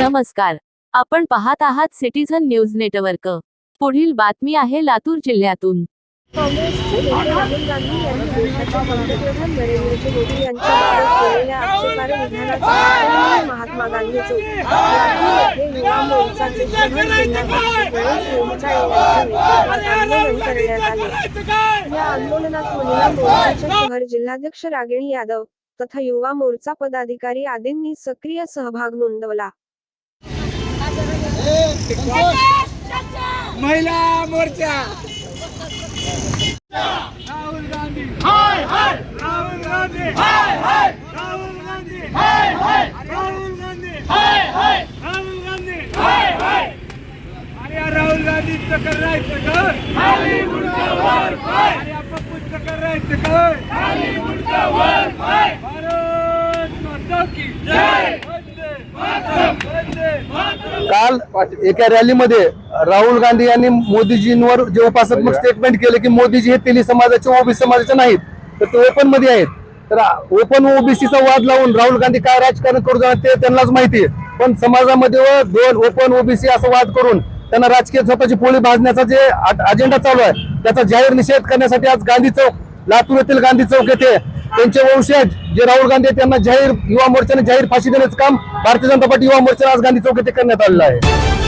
नमस्कार. आपण पाहत आहात सिटीझन न्यूज नेटवर्क. पुढील बातमी आहे लातूर जिल्ह्यातून. काँग्रेसचे नेते राहुल गांधी यांनी पंतप्रधान नरेंद्र मोदी यांच्याबाबत केलेल्या आक्षेपार्ह विधानाचा महात्मा लातूर येथे युवा मोर्चाचे शहर जिल्हाध्यक्ष गणेश यांच्या नेतृत्वात आंदोलन करण्यात आले या आंदोलनात महिला मोर्चाच्या शहर जिल्हाध्यक्ष रागिणी यादव तथा युवा मोर्चा पदाधिकारी आदींनी सक्रिय सहभाग नोंदवला. महिला मोर्चा राहुल गांधी हाय हाय राहुल गांधी हाय हाय राहुल गांधी हाय हाय राहुल गांधी हाय हाय राहुल गांधी हाय हाय अरे या राहुल गांधी करायचं का खाली मुंडावर पाय अरे या पप्पूचं करायचं खाली पाय काल एका रॅलीमध्ये राहुल गांधी यांनी मोदीजींवर जे उपासनात्मक स्टेटमेंट केले की मोदीजी हे तेली समाजाचे ओबीसी समाजाचे नाहीत तर ते ओपनमध्ये आहेत. तर ओपन ओबीसीचा वाद लावून राहुल गांधी काय राजकारण करू जाणार ते त्यांनाच माहिती आहे. पण समाजामध्ये व दोन ओपन ओबीसी असा वाद करून त्यांना राजकीय स्वतःची पोळी भाजण्याचा जे अजेंडा चालू आहे त्याचा जाहीर निषेध करण्यासाठी आज गांधी चौक लातूर येथील गांधी चौक येथे त्यांचे वंशज जे राहुल गांधी आहेत त्यांना जाहीर युवा मोर्चाने जाहीर फाशी देण्याचं काम भारतीय जनता पार्टी युवा मोर्चाने आज गांधी चौक येथे करण्यात आलेलं आहे.